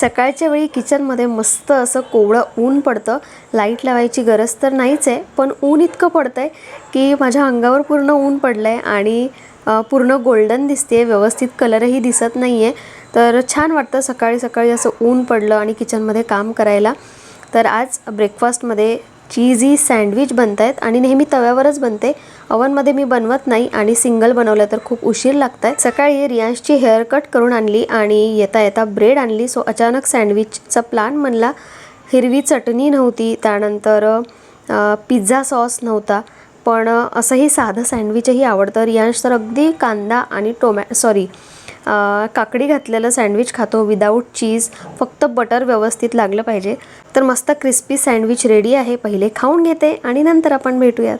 सकाळच्या वेळी किचनमध्ये मस्त असं कोवळं ऊन पडतं. लाइट लावायची गरज तर नाहीच आहे पण ऊन इतकं पडतं आहे की माझ्या अंगावर पूर्ण ऊन पडलं आहे आणि पूर्ण गोल्डन दिसते व्यवस्थित कलरही दिसत नाही आहे तर छान वाटतं सकाळी सकाळी असं ऊन पडलं आणि किचनमध्ये काम करायला. तर आज ब्रेकफास्टमध्ये चीजी सँडविच बनत आहेत आणि नेहमी तव्यावरच बनते. अवनमध्ये मी बनवत नाही आणि सिंगल बनवलं तर खूप उशीर लागत आहे सकाळी रियांशची हेअर कट करून आणली आणि येता येता ब्रेड आणली. सो अचानक सँडविचचा प्लान बनला. हिरवी चटणी नव्हती. त्यानंतर पिझ्झा सॉस नव्हता. पण असंही साधं सँडविचही आवडतं. रियांश तर अगदी कांदा आणि टोमॅ सॉरी काकडी घातलेलं सँडविच खातो विदाऊट चीज फक्त बटर व्यवस्थित लागलं पाहिजे. तर मस्त क्रिस्पी सँडविच रेडी आहे. पहिले खाऊन घेते आणि नंतर आपण भेटूयात.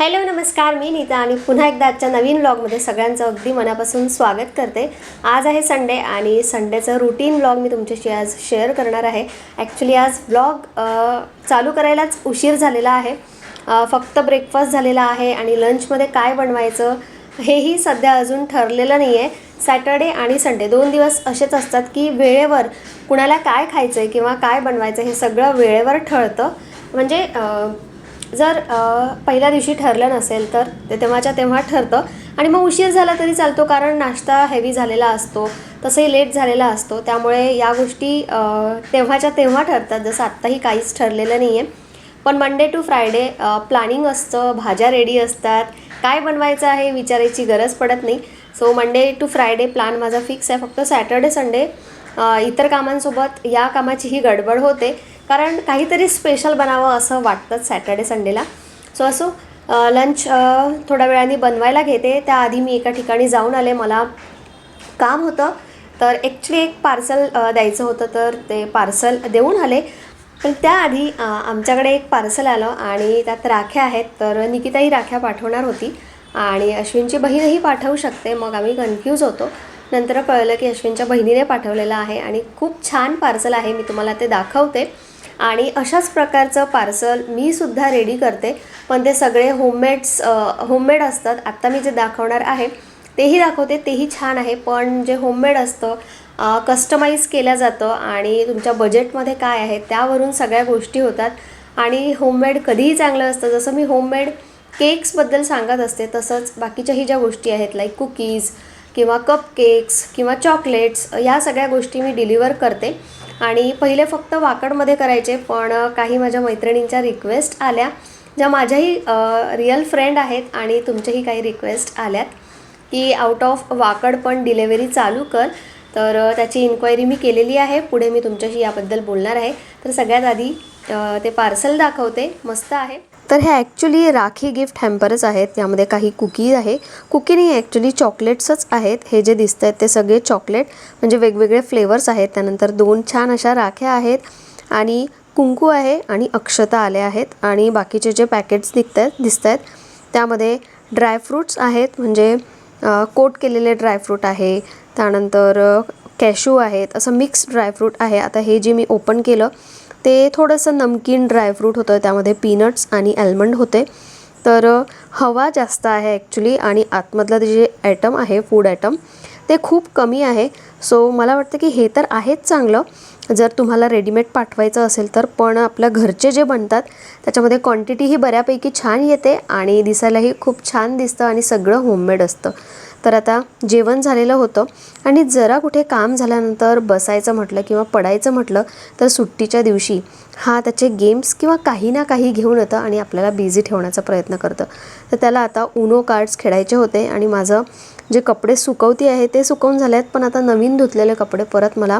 हॅलो नमस्कार. मी नीता आणि पुन्हा एकदा आजच्या नवीन ब्लॉगमध्ये सगळ्यांचं अगदी मनापासून स्वागत करते. आज आहे संडे आणि संडेचं रुटीन ब्लॉग मी तुमच्याशी आज शेअर करणार आहे. ॲक्च्युली आज ब्लॉग चालू करायलाच उशीर झालेला आहे. फक्त ब्रेकफास्ट झालेला आहे आणि लंचमध्ये काय बनवायचं हेही सध्या अजून ठरलेलं नाही आहे सॅटर्डे आणि संडे दोन दिवस असेच असतात की वेळेवर कुणाला काय खायचं आहे किंवा काय बनवायचं हे सगळं वेळेवर ठरतं म्हणजे जर पहिल्या दिवशी ठरलं नसेल तर ते तेव्हाच्या तेव्हा ठरतं. आणि मग उशीर झाला तरी चालतो कारण नाश्ता हेवी झालेला असतो तसंही लेट झालेला असतो. त्यामुळे या गोष्टी तेव्हाच्या तेव्हा ठरतात जसं आत्ताही काहीच ठरलेलं नाही आहे पण मंडे टू फ्रायडे प्लॅनिंग असतं भाज्या रेडी असतात काय बनवायचं आहे विचारायची गरज पडत नाही. So Monday to Friday plan माझा फिक्स आहे. फक्त सॅटर्डे संडे इतर कामांसोबत या कामाचीही गडबड होते. कारण काहीतरी स्पेशल बनावं असं वाटतं सॅटर्डे संडेला सो असो लंच थोड्या वेळाने बनवायला घेते. त्याआधी मी एका ठिकाणी जाऊन आले. मला काम होतं. तर ॲक्च्युली एक पार्सल द्यायचं होतं. तर ते पार्सल देऊन आले. पण त्याआधी आमच्याकडे एक पार्सल आलं आणि त्यात राख्या आहेत तर निकिताही राख्या पाठवणार होती. आणि अश्विनची बहीणही पाठवू शकते मग आम्ही कन्फ्यूज होतो. नंतर कळलं की अश्विनच्या बहिणीने पाठवलेलं आहे आणि खूप छान पार्सल आहे मी तुम्हाला ते दाखवते. आणि अशाच प्रकारचं पार्सल मी सुद्धा रेडी करते पण ते सगळे होममेड्स होममेड असतात. आत्ता मी जे दाखवणार आहे तेही दाखवते तेही छान आहे पण जे होममेड असतं कस्टमाइज केलं जातं आणि तुमच्या बजेटमध्ये काय आहे त्यावरून सगळ्या गोष्टी होतात. आणि होममेड कधीही चांगलं असतं. जसं मी होममेड केक्सबद्दल सांगत असते तसंच बाकीच्याही ज्या गोष्टी आहेत लाईक कुकीज किंवा कप केक्स किंवा चॉकलेट्स या सगळ्या गोष्टी मी डिलिव्हर करते. आणि पहिले फक्त वाकडमध्ये करायचे पण काही माझ्या मैत्रिणींच्या रिक्वेस्ट आल्या ज्या माझ्याही रिअल फ्रेंड आहेत आणि तुमच्याही काही रिक्वेस्ट आल्यात की आउट ऑफ वाकड पण डिलेवरी चालू कर. तर त्याची इन्क्वायरी मी केलेली आहे. पुढे मी तुमच्याशी याबद्दल बोलणार आहे. तर सगळ्यात आधी ते पार्सल दाखवते. मस्त आहे. तर हे ॲक्च्युली राखी गिफ्ट हॅम्परच आहेत. यामध्ये काही कुकी आहे. कुकी नाही ॲक्च्युली चॉकलेट्सच आहेत. हे जे दिसत आहेत ते सगळे चॉकलेट म्हणजे वेगवेगळे फ्लेवर्स आहेत. त्यानंतर दोन छान अशा राख्या आहेत. आणि कुंकू आहे आणि अक्षता आल्या आहेत. आणि बाकीचे जे पॅकेट्स दिसत आहेत दिसत आहेत त्यामध्ये ड्रायफ्रूट्स आहेत. म्हणजे कोट केलेले ड्रायफ्रूट आहे. त्यानंतर कॅशू आहेत असं मिक्स ड्रायफ्रूट आहे. आता हे जे मी ओपन केलं ते थोडंसं नमकीन ड्रायफ्रूट होतं. त्यामध्ये पीनट्स आणि ॲल्मंड होते. तर हवा जास्त आहे ॲक्च्युली आणि आतमधलं ते जे ॲटम आहे फूड ॲटम ते खूप कमी आहे. सो मला वाटतं की हे तर आहेच चांगलं. जर तुम्हाला रेडीमेड पाठवायचं असेल तर पण आपल्या घरचे जे बनतात त्याच्यामध्ये क्वांटिटीही बऱ्यापैकी छान येते आणि दिसायलाही खूप छान दिसतं आणि सगळं होममेड असतं. तर आता जेवण झालेलं होतं. आणि जरा कुठे काम झाल्यानंतर बसायचं म्हटलं किंवा पडायचं म्हटलं तर सुट्टीच्या दिवशी हा त्याचे गेम्स किंवा काही ना काही घेऊन येतं आणि आपल्याला बिझी ठेवण्याचा प्रयत्न करतं. तर त्याला आता उनो कार्ड्स खेळायचे होते आणि माझं जे कपडे सुकवती आहे ते सुकवून झाले आहेत पण आता नवीन धुतलेले कपडे परत मला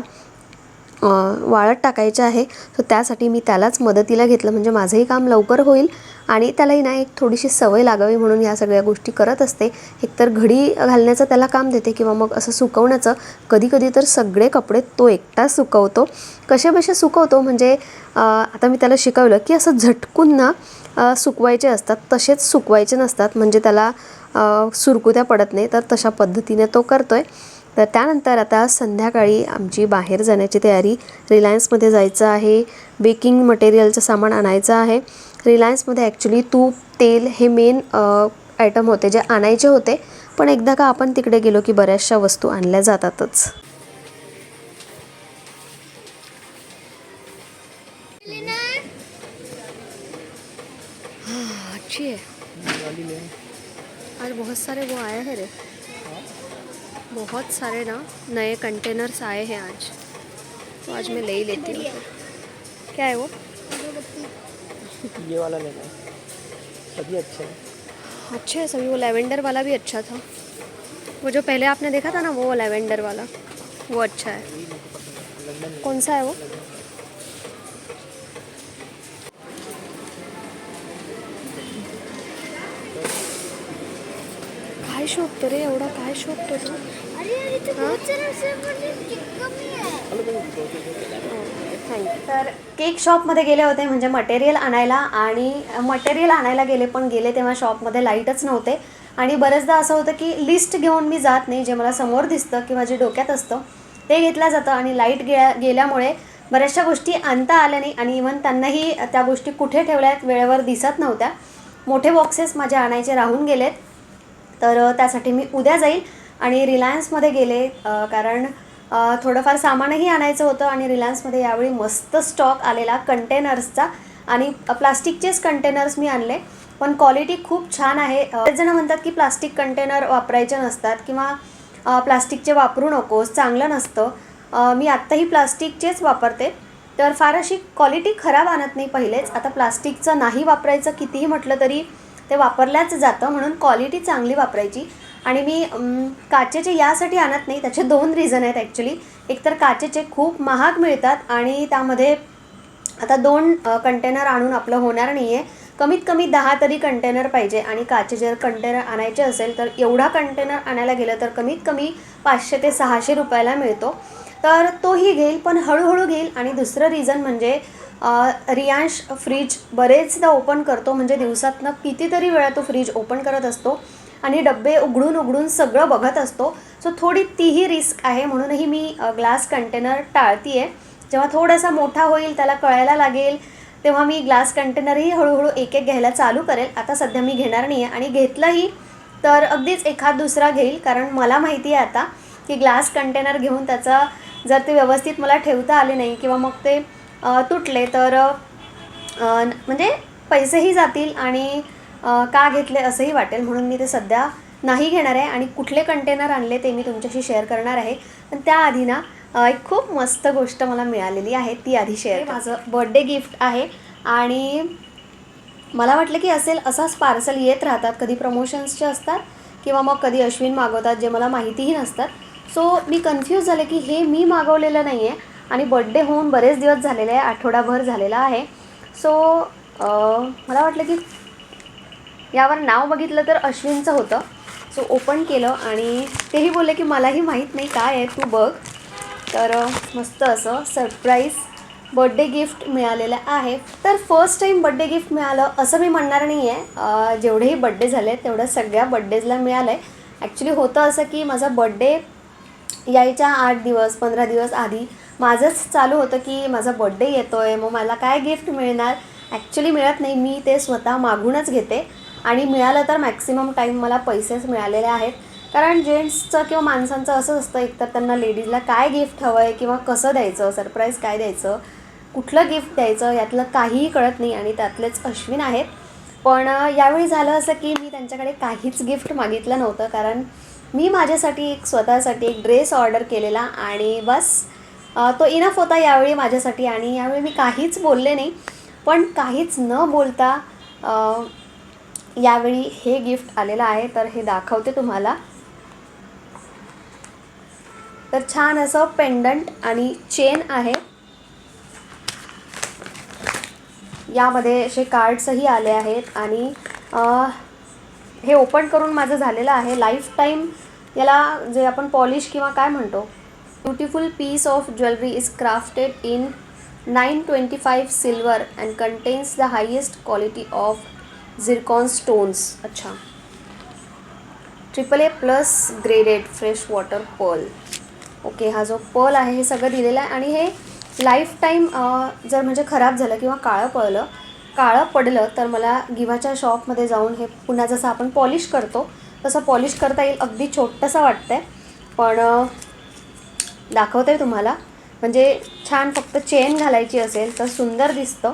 वाळत टाकायचे आहे. तर त्यासाठी मी त्यालाच मदतीला घेतलं. म्हणजे माझंही काम लवकर होईल आणि त्यालाही ना एक थोडीशी सवय लागावी म्हणून या सगळ्या गोष्टी करत असते. एकतर घडी घालण्याचं त्याला काम देते किंवा मग असं सुकवण्याचं. कधी कधी तर सगळे कपडे तो एकटाच सुकवतो. कशाबशा बसे सुकवतो म्हणजे आता मी त्याला शिकवलं की असं झटकून ना सुकवायचे असतात. तसेच सुकवायचे नसतात. म्हणजे त्याला सुरकुत्या पडत नाही. तर तशा पद्धतीने तो करतो आहे तर त्यानंतर आता संध्याकाळी आमची बाहेर जाण्याची तयारी. रिलायन्समध्ये जायचं आहे. बेकिंग मटेरियलचं सामान आणायचं आहे. रिलायन्समध्ये ॲक्च्युली तूप तेल हे मेन आयटम होते जे आणायचे होते. पण एकदा का आपण तिकडे गेलो की बऱ्याचशा वस्तू आणल्या जातातच. अच्छी आज बहुत सारे वो आए हैं रे. बहुत सारे ना नए कंटेनर्स आए हैं आज. तो आज मैं ले ही लेती हूँ. क्या है वो? ये वाला लेना है। सभी अच्छे हैं। अच्छे हैं सभी वो लेवेंडर वाला भी अच्छा था। वो जो पहले आपने देखा था ना वो लेवेंडर वाला वो अच्छा है। कौन सा है वो? शोधतो रे एवढा काय शोधतो तू? तर केक शॉपमध्ये गेले होते म्हणजे मटेरियल आणायला आणि मटेरियल आणायला गेले पण गेले तेव्हा शॉपमध्ये लाईटच नव्हते. आणि बरेचदा असं होतं की लिस्ट घेऊन मी जात नाही जे मला समोर दिसतं किंवा जे डोक्यात असतं ते घेतलं जातं. आणि लाइट गे गेल्यामुळे बऱ्याचशा गोष्टी आणता आल्या नाही आणि इवन त्यांनाही त्या गोष्टी कुठे ठेवल्या आहेत वेळेवर दिसत नव्हत्या. मोठे बॉक्सेस माझे आणायचे राहून गेलेत. तर त्यासाठी मी उद्या जाईल आणि रिलायन्समध्ये गेले कारण थोडंफार सामानही आणायचं होतं आणि रिलायन्समध्ये यावेळी मस्त स्टॉक आलेला कंटेनर्सचा आणि प्लास्टिकचेच कंटेनर्स मी आणले. पण क्वालिटी खूप छान आहे. अ, बरेच जण म्हणतात की प्लास्टिक कंटेनर वापरायचे नसतात किंवा प्लास्टिकचे वापरू नकोस चांगलं नसतं. मी आत्ताही प्लास्टिकचेच वापरते. तर फार अशी क्वालिटी खराब आणत नाही पहिलेच. आता प्लास्टिकचं नाही वापरायचं कितीही म्हटलं तरी ते वापरल्याच जातं म्हणून क्वालिटी चांगली वापरायची. आणि मी काचेचे यासाठी आणत नाही त्याचे दोन रिझन आहेत ॲक्च्युली एकतर काचेचे खूप महाग मिळतात आणि त्यामध्ये आता दोन कंटेनर आणून आपलं होणार नाही आहे कमीत कमी दहा तरी कंटेनर पाहिजे आणि काचे जर कंटेनर आणायचे असेल तर एवढा कंटेनर आणायला गेलं तर कमीत कमी पाचशे ते सहाशे रुपयाला मिळतो. तर तोही घेईल पण हळूहळू घेईल. आणि दुसरं रिझन म्हणजे रियांश फ्रीज बरेचदा ओपन करतो म्हणजे दिवसातनं कितीतरी वेळा तो फ्रीज ओपन करत असतो आणि डब्बे उघडून उघडून सगळं बघत असतो. सो थोडी तीही रिस्क आहे म्हणूनही मी ग्लास कंटेनर टाळती आहे जेव्हा थोडासा मोठा होईल त्याला कळायला लागेल तेव्हा मी ग्लास कंटेनरही हळूहळू एक एक घ्यायला चालू करेल. आता सध्या मी घेणार नाही आहे आणि घेतलंही तर अगदीच एखाद दुसरा घेईल कारण मला माहिती आहे आता की ग्लास कंटेनर घेऊन त्याचा जर ते व्यवस्थित मला ठेवता आले नाही किंवा मग ते तुटले तर म्हणजे पैसेही जातील आणि का घेतले असंही वाटेल. म्हणून मी ते सध्या नाही घेणार आहे आणि कुठले कंटेनर आणले ते मी तुमच्याशी शेअर करणार आहे. पण त्याआधी ना एक खूप मस्त गोष्ट मला मिळालेली आहे ती आधी शेअर माझं बड्डे गिफ्ट आहे आणि मला वाटलं की असेल असाच पार्सल येत राहतात. कधी प्रमोशन्सचे असतात किंवा मग कधी अश्विन मागवतात जे मला माहितीही नसतात. सो मी कन्फ्यूज झाले की हे मी मागवलेलं नाही आहे आणि बड्डे होऊन बरेच दिवस झालेले आहे आठवडाभर झालेला आहे. सो मला वाटलं की यावर नाव बघितलं तर अश्विनचं होतं. सो ओपन केलं आणि तेही बोलले की मलाही माहीत नाही काय आहे तू बघ. तर मस्त असं सरप्राईज बड्डे गिफ्ट मिळालेलं आहे. तर फर्स्ट टाईम बड्डे गिफ्ट मिळालं असं मी म्हणणार नाही आहे जेवढेही बड्डे झाले तेवढं सगळ्या बड्डेजला मिळालं आहे ॲक्च्युली होतं असं की माझा बड्डे यायच्या आठ दिवस पंधरा दिवस आधी. माझंच चालू होतं की माझा बड्डे येतो आहे मग मला काय गिफ्ट मिळणार? ॲक्च्युली मिळत नाही मी ते स्वतः मागूनच घेते. आणि मिळालं तर मॅक्सिमम टाईम मला पैसेच मिळालेले आहेत. कारण जेंट्सचं किंवा माणसांचं असंच असतं एकतर त्यांना लेडीजला काय गिफ्ट हवं आहे किंवा कसं द्यायचं सरप्राईज काय द्यायचं कुठलं गिफ्ट द्यायचं यातलं काहीही कळत नाही आणि त्यातलेच अश्विन आहेत. पण यावेळी झालं असं की मी त्यांच्याकडे काहीच गिफ्ट मागितलं नव्हतं. कारण मी माझ्यासाठी एक स्वतःसाठी एक ड्रेस ऑर्डर केलेला आणि बस तो इनफ होता यावेळी माझ्यासाठी आणि यावेळी मी काहीच बोलले नाही. पण काहीच न बोलता यावेळी हे गिफ्ट आलेलं आहे तर हे दाखवते तुम्हाला. तर छान असं पेंडंट आणि चेन आहे. यामध्ये असे कार्ड्सही आले आहेत आणि हे ओपन करून माझं झालेलं आहे. लाईफ टाईम याला जे आपण पॉलिश किंवा काय म्हणतो beautiful piece of jewellery is crafted in nine twenty five silver and contents the highest quality of zircon stones अच्छा triple A plus graded fresh water pearl okay हा जो पर्ल आहे हे सगळं दिलेलं आहे आणि हे लाईफ टाईम जर म्हणजे खराब झालं किंवा काळं पडलं काळं पडलं तर मला गिव्हाच्या शॉपमध्ये जाऊन हे पुन्हा जसं आपण पॉलिश करतो तसं पॉलिश करता येईल अगदी छोटंसं वाटतं आहे पण दाखवते तुम्हाला. म्हणजे छान फक्त चेन घालायची असेल तर सुंदर दिसतं.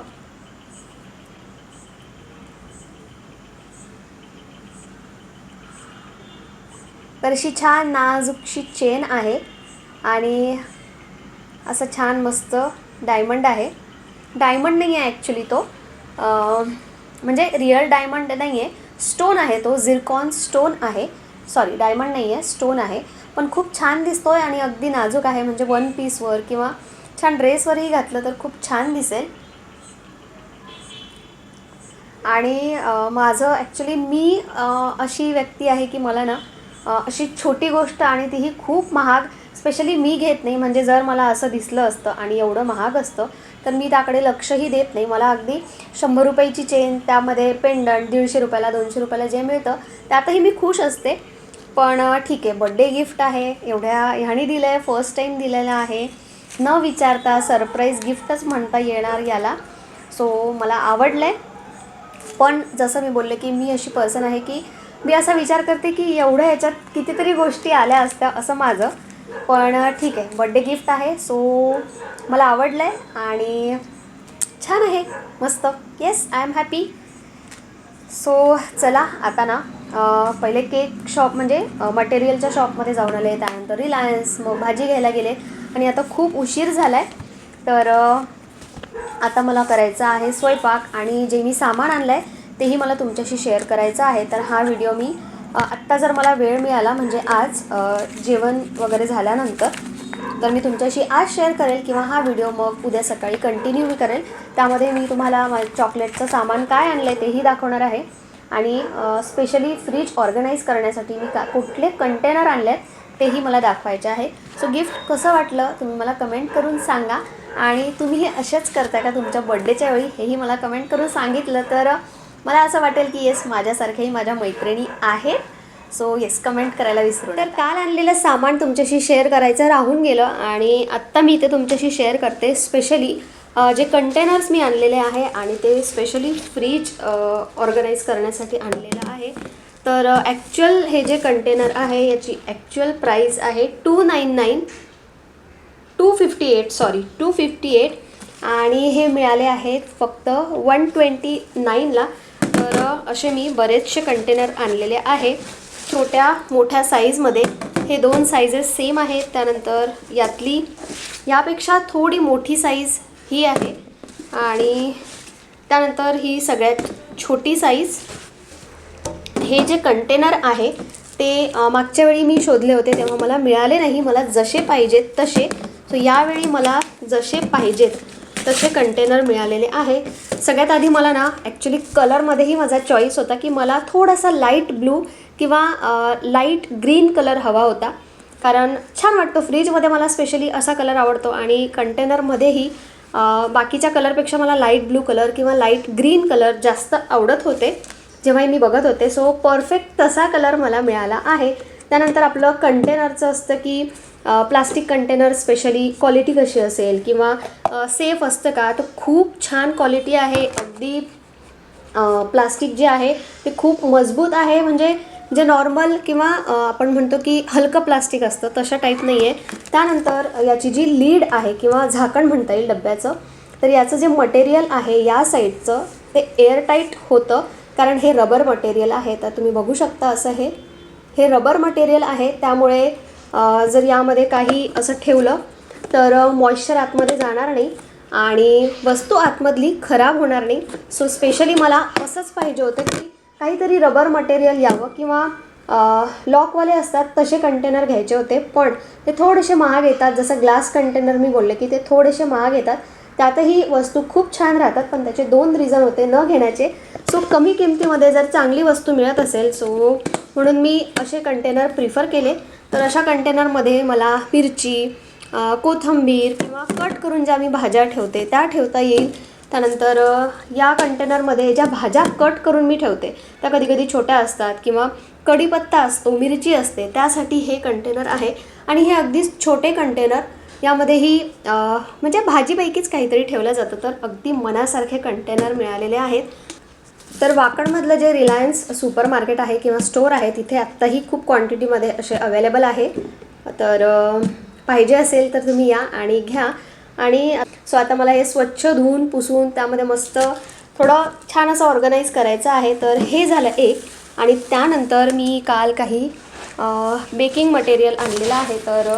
तर अशी छान नाजूकशी चेन आहे आणि असं छान मस्त डायमंड आहे. डायमंड नाही आहे ॲक्च्युली तो म्हणजे रिअल डायमंड नाही आहे स्टोन आहे तो. झिरकॉन स्टोन आहे. सॉरी डायमंड नाही आहे स्टोन आहे. पण खूप छान दिसतो आहे आणि अगदी नाजूक आहे. म्हणजे वन पीसवर किंवा छान ड्रेसवरही घातलं तर खूप छान दिसेल. आणि माझं ॲक्च्युली मी अशी व्यक्ती आहे की मला ना अशी छोटी गोष्ट आणि तीही खूप महाग स्पेशली मी घेत नाही. म्हणजे जर मला असं दिसलं असतं आणि एवढं महाग असतं तर मी त्याकडे लक्षही देत नाही. मला अगदी शंभर रुपयाची चेन त्यामध्ये पेंडंट दीडशे रुपयाला दोनशे रुपयाला जे मिळतं त्यातही मी खुश असते. पण ठीक आहे बड्डे गिफ्ट आहे. एवढ्या ह्यानी दिलं आहे फर्स्ट टाईम दिलेलं आहे. न विचारता सरप्राईज गिफ्टच म्हणता येणार याला. सो मला आवडलं आहे पण जसं मी बोलले की मी अशी पर्सन आहे की मी असा विचार करते की एवढ्या ह्याच्यात कितीतरी गोष्टी आल्या असत्या असं माझं. पण ठीक आहे बड्डे गिफ्ट आहे. सो मला आवडलं आहे आणि छान आहे. मस्त. Yes I am happy so चला आता ना पहिले केक शॉप म्हणजे मटेरियलच्या शॉपमध्ये जाऊन आले त्यानंतर रिलायन्स मग भाजी घ्यायला गेले. आणि आता खूप उशीर झाला आहे तर आता मला करायचं आहे स्वयंपाक आणि जे मी सामान आणलं आहे तेही मला तुमच्याशी शेअर करायचं आहे. तर हा व्हिडिओ मी आत्ता जर मला वेळ मिळाला म्हणजे आज जेवण वगैरे झाल्यानंतर तर मी तुमच्याशी आज शेअर करेल किंवा हा व्हिडिओ मग उद्या सकाळी कंटिन्यू मी करेल. त्यामध्ये मी तुम्हाला मा- चॉकलेटचं सामान काय आणलं आहे तेही दाखवणार आहे. आणि स्पेशली फ्रीज ऑर्गनाईज करण्यासाठी मी का कुठले कंटेनर आणले आहेत तेही मला दाखवायचे आहे. सो गिफ्ट कसं वाटलं तुम्ही मला कमेंट करून सांगा. आणि तुम्ही असेच करता का तुमच्या बड्डेच्या वेळी हेही मला कमेंट करून सांगितलं. तर मला असं वाटेल की येस माझ्यासारख्याही माझ्या मैत्रिणी आहेत. सो येस कमेंट करायला विसरू तर काल आणलेलं सामान तुमच्याशी शेअर करायचं राहून गेलं. आणि आत्ता मी ते तुमच्याशी शेअर करते स्पेशली जे कंटेनर्स मी आणलेले आहे आणि ते स्पेशली फ्रीज ऑर्गनाईज करण्यासाठी आणलेलं आहे. तर ॲक्च्युअल हे जे कंटेनर आहे याची ॲक्च्युअल प्राईस आहे two nine nine two fifty eight sorry two fifty eight आणि हे मिळाले आहेत फक्त वन ट्वेंटी नाईनला तर असे मी बरेचसे कंटेनर आणलेले आहे. छोट्या मोठ्या साईजमध्ये हे दोन साईजेस सेम आहेत. त्यानंतर यातली यापेक्षा थोडी मोठी साईज ही आहे. आणि त्यानंतर ही सगळ्यात छोटी साईज हे जे कंटेनर आहे ते मागच्या वेळी मी शोधले होते तेव्हा मला मिळाले नाही. मला जसे पाहिजेत तसे. सो यावेळी मला जसे पाहिजेत तसे कंटेनर मिळालेले आहे. सगळ्यात आधी मला ना ॲक्च्युली कलरमध्येही माझा चॉईस होता की मला थोडासा लाइट ब्लू किंवा लाइट ग्रीन कलर हवा होता. कारण छान वाटतो. फ्रीजमध्ये मला स्पेशली असा कलर आवडतो आणि कंटेनरमध्येही बाकीच्या कलरपेक्षा मला लाइट ब्लू कलर किंवा लाइट ग्रीन कलर जास्त आवडत होते जेव्हाही मी बघत होते. सो परफेक्ट तसा कलर मला मिळाला आहे. त्यानंतर आपलं कंटेनरचं असतं की प्लास्टिक कंटेनर स्पेशली क्वालिटी कशी असेल किंवा सेफ असतं का? तर खूप छान क्वालिटी आहे. अगदी प्लास्टिक जे आहे ते खूप मजबूत आहे. म्हणजे जे नॉर्मल किंवा आपण म्हणतो की हलकं प्लास्टिक असतं तशा टाईप नाही आहे त्यानंतर याची जी लीड आहे किंवा झाकण म्हणता येईल डब्याचं तर याचं जे मटेरियल आहे या साईडचं ते एअरटाईट होतं कारण हे रबर मटेरियल आहे. तर तुम्ही बघू शकता असं हे. हे रबर मटेरियल आहे त्यामुळे जर यामध्ये काही असं ठेवलं तर मॉइश्चर आतमध्ये जाणार नाही आणि वस्तू आतमधली खराब होणार नाही. सो स्पेशली मला असंच पाहिजे होतं की काहीतरी रबर मटेरियल यावं किंवा लॉकवाले असतात तसे कंटेनर घ्यायचे होते. पण ते थोडेसे महाग येतात. जसं ग्लास कंटेनर मी बोलले की ते थोडेसे महाग येतात. त्यातही वस्तू खूप छान राहतात पण त्याचे दोन रिझन होते न घेण्याचे. सो कमी किमतीमध्ये जर चांगली वस्तू मिळत असेल सो म्हणून मी असे कंटेनर प्रिफर केले. तर अशा कंटेनरमध्ये मला मिरची कोथंबीर कोथिंबीर किंवा कट करून ज्या मी भाज्या ठेवते त्या ठेवता येईल. त्यानंतर या कंटेनरमध्ये ज्या भाज्या कट करून मी ठेवते त्या कधी कधी छोट्या असतात किंवा कढीपत्ता असतो मिरची असते त्यासाठी हे कंटेनर आहे. आणि हे अगदीच छोटे कंटेनर यामध्येही म्हणजे भाजीपैकीच काहीतरी ठेवलं जातं तर अगदी मनासारखे कंटेनर मिळालेले आहेत. तर वाकडमधलं जे रिलायन्स सुपर मार्केट आहे किंवा स्टोअर आहे तिथे आत्ताही खूप क्वांटिटीमध्ये असे अवेलेबल आहे. तर पाहिजे असेल तर तुम्ही या आणि घ्या. आणि सो आता मला हे स्वच्छ धुवून पुसून त्यामध्ये मस्त थोडं छान असं ऑर्गनाईज करायचं आहे. तर हे झालं एक. आणि त्यानंतर मी काल काही बेकिंग मटेरियल आणलेलं आहे. तर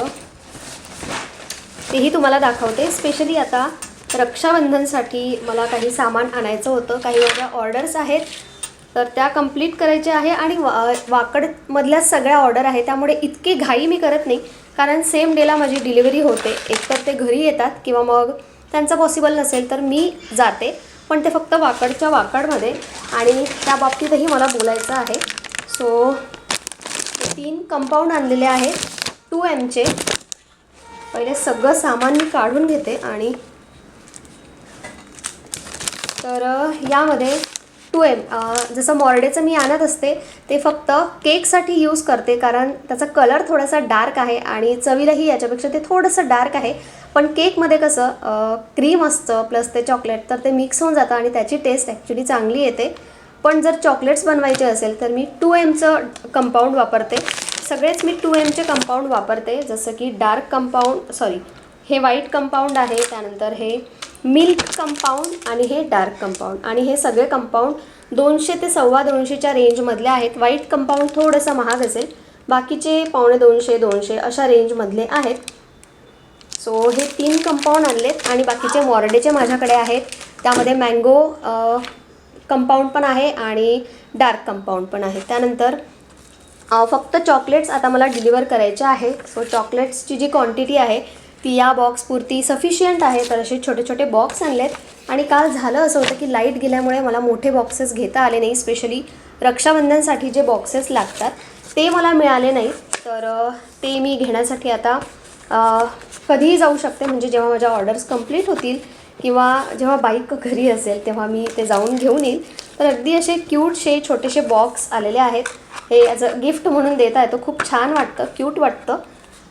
तेही तुम्हाला दाखवते. स्पेशली आता रक्षाबंधनसाठी मला काही सामान आणायचं होतं. काही माझ्या ऑर्डर्स आहेत. तर त्या कंप्लीट करायच्या आहे. आणि वा वाकडमधल्या सगळ्या ऑर्डर आहे त्यामुळे इतकी घाई मी करत नाही. कारण सेम डेला माझी डिलिव्हरी होते. एकतर ते घरी येतात किंवा मग त्यांचं पॉसिबल नसेल तर मी जाते. पण ते फक्त वाकडच्या वाकडमध्ये आणि त्या बाबतीतही मला बोलायचं आहे. सो तीन कंपाऊंड आणलेले आहेत. टू एमचे पहिले सगळं सामान मी काढून घेते आणि तर यामध्ये टू एम जसं मॉर्डेचं मी आणत असते ते फक्त केकसाठी यूज करते कारण त्याचा कलर थोडासा डार्क आहे आणि चवीलाही याच्यापेक्षा ते थोडंसं डार्क आहे. पण केकमध्ये कसं क्रीम असतं प्लस ते चॉकलेट तर ते मिक्स होऊन जातं आणि त्याची टेस्ट ॲक्च्युली चांगली येते. पण जर चॉकलेट्स बनवायचे असेल तर मी टू एमचं कंपाऊंड वापरते. सगळेच मी टू एमचे कंपाऊंड वापरते जसं की डार्क कंपाऊंड सॉरी हे व्हाईट कंपाऊंड आहे त्यानंतर हे मिल्क कंपाऊंड आणि हे डार्क कंपाऊंड. आणि हे सगळे कंपाऊंड दोनशे ते सव्वा दोनशेच्या रेंजमधले आहेत. व्हाईट कंपाऊंड थोडंसं महाग असेल. बाकीचे पावणे दोनशे दोनशे अशा रेंजमधले आहेत. सो हे तीन कंपाऊंड आणलेत आणि बाकीचे मॉर्डेचे माझ्याकडे आहेत. त्यामध्ये मँगो कंपाऊंड पण आहे आणि डार्क कंपाऊंड पण आहे. त्यानंतर फक्त चॉकलेट्स आता मला डिलिव्हर करायचे आहे सो चॉकलेट्सची जी क्वांटिटी आहे ती या बॉक्सपुरती सफिशियंट आहे. तर असे छोटे छोटे बॉक्स आणलेत. आणि काल झालं असं होतं की लाइट गेल्यामुळे मला मोठे बॉक्सेस घेता आले नाही. स्पेशली रक्षाबंधनसाठी जे बॉक्सेस लागतात ते मला मिळाले नाही. तर ते मी घेण्यासाठी आता कधीही जाऊ शकते. म्हणजे जेव्हा माझ्या ऑर्डर्स कंप्लीट होतील किंवा जेव्हा बाईक घरी असेल तेव्हा मी ते जाऊन घेऊन येईल. तर अगदी असे क्यूटशे छोटेसे बॉक्स आलेले आहेत. हे ॲज अ गिफ्ट म्हणून देता येतो. खूप छान वाटतं. क्यूट वाटतं.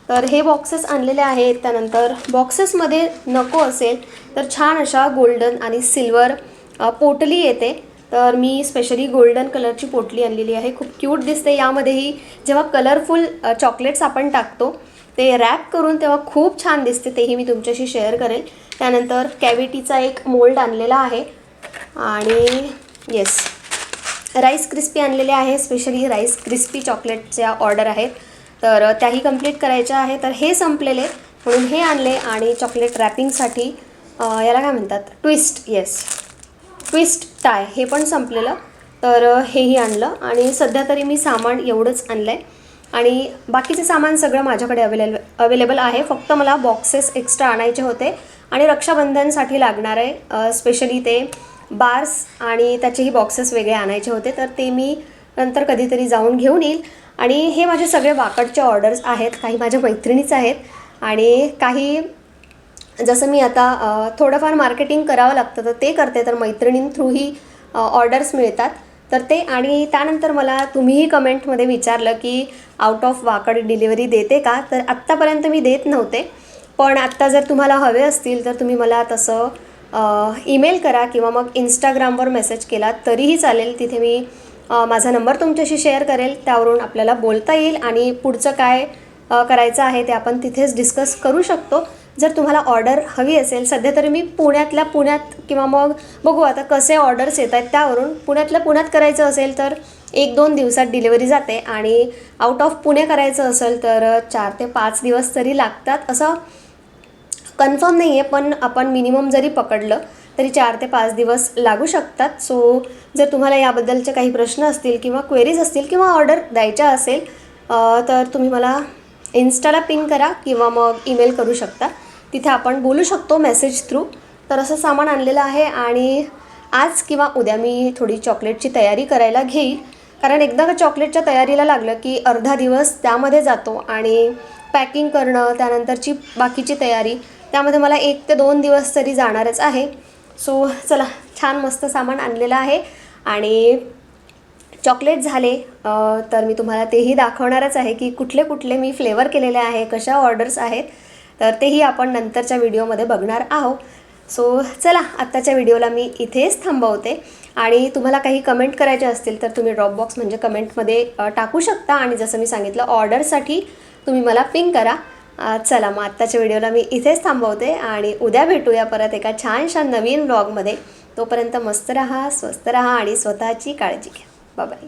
तर हे बॉक्सेस आणलेले आहेत. त्यानंतर बॉक्सेसमध्ये नको असेल तर छान अशा गोल्डन आणि सिल्वर पोटली येते. तर मी स्पेशली गोल्डन कलरची पोटली आणलेली आहे. खूप क्यूट दिसते. यामध्येही जेव्हा कलरफुल चॉकलेट्स आपण टाकतो ते रॅप करून तेव्हा खूप छान दिसते. तेही मी तुमच्याशी शेअर करेल. त्यानंतर कॅविटीचा एक मोल्ड आणलेला आहे. आणि येस राईस क्रिस्पी आणलेले आहे. स्पेशली राईस क्रिस्पी चॉकलेटच्या ऑर्डर आहेत. तर त्याही कंप्लीट करायच्या आहे. तर हे संपलेले. म्हणून हे आणले आणि चॉकलेट रॅपिंगसाठी याला काय म्हणतात? ट्विस्ट येस ट्विस्ट टाय हे पण संपलेलं. तर हेही आणलं. आणि सध्या तरी मी सामान एवढंच आणलं आहे आणि बाकीचे सामान सगळं माझ्याकडे अवेलेबल अवेलेबल आहे. फक्त मला बॉक्सेस एक्स्ट्रा आणायचे होते. आणि रक्षाबंधनसाठी लागणार आहे स्पेशली ते बार्स आणि त्याचेही बॉक्सेस वेगळे आणायचे होते. तर ते मी नंतर कधीतरी जाऊन घेऊन येईल. आणि हे माझे सगळे वाकडचे ऑर्डर्स आहेत काही माझ्या मैत्रिणीच आहेत आणि काही जसं मी आता थोडंफार मार्केटिंग करावं लागतं तर ते करते तर मैत्रिणीं थ्रूही ऑर्डर्स मिळतात. तर ते आणि त्यानंतर मला तुम्हीही कमेंटमध्ये विचारलं की आउट ऑफ वाकड डिलिव्हरी देते का? तर आत्तापर्यंत मी देत नव्हते. पण आत्ता जर तुम्हाला हवे असतील तर तुम्ही मला तसं ईमेल करा किंवा मग इंस्टाग्रामवर मेसेज केला तरीही चालेल. तिथे मी माझा नंबर तुमच्याशी शेअर करेल त्यावरून आपल्याला बोलता येईल आणि पुढचं काय करायचं आहे ते आपण तिथेच डिस्कस करू शकतो. जर तुम्हाला ऑर्डर हवी असेल सध्या तरी मी पुण्यातल्या पुण्यात किंवा मग बघू आता कसे ऑर्डर्स येत आहेत त्यावरून पुण्यातल्या पुण्यात करायचं असेल तर एक दोन दिवसात डिलिव्हरी जाते आणि आउट ऑफ पुणे करायचं असेल तर चार ते पाच दिवस तरी लागतात. असं कन्फर्म नाही आहे पण आपण मिनिमम जरी पकडलं तरी चार ते पाच दिवस लागू शकतात. सो जर तुम्हाला याबद्दलचे काही प्रश्न असतील किंवा क्वेरीज असतील किंवा ऑर्डर द्यायच्या असेल तर तुम्ही मला इन्स्टाला पिन करा किंवा मग ईमेल करू शकता. तिथे आपण बोलू शकतो मेसेज थ्रू तर असं सामान आणलेलं आहे आणि आज किंवा उद्या मी थोडी चॉकलेटची तयारी करायला घेईल. कारण एकदा का चॉकलेटच्या तयारीला लागलं की अर्धा दिवस त्यामध्ये जातो आणि पॅकिंग करणं त्यानंतरची बाकीची तयारी त्यामध्ये मला एक ते दोन दिवस तरी जाणारच आहे. सो चला छान मस्त सामान आणलेलं आहे. आणि चॉकलेट झाले तर मी तुम्हाला तेही दाखवणारच आहे की कुठले कुठले मी फ्लेवर केलेले आहे कशा ऑर्डर्स आहेत तर तेही आपण नंतरच्या व्हिडिओमध्ये बघणार आहोत. सो चला आत्ताच्या व्हिडिओला मी इथेच थांबवते. आणि तुम्हाला काही कमेंट करायचे असतील तर तुम्ही ड्रॉपबॉक्स म्हणजे कमेंटमध्ये टाकू शकता. आणि जसं मी सांगितलं ऑर्डरसाठी तुम्ही मला पिंग करा. चला मग आत्ताच्या व्हिडिओला मी इथेच थांबवते आणि उद्या भेटूया परत एका छानशा नवीन ब्लॉगमध्ये तोपर्यंत मस्त रहा स्वस्त रहा आणि स्वतःची काळजी घ्या. बाय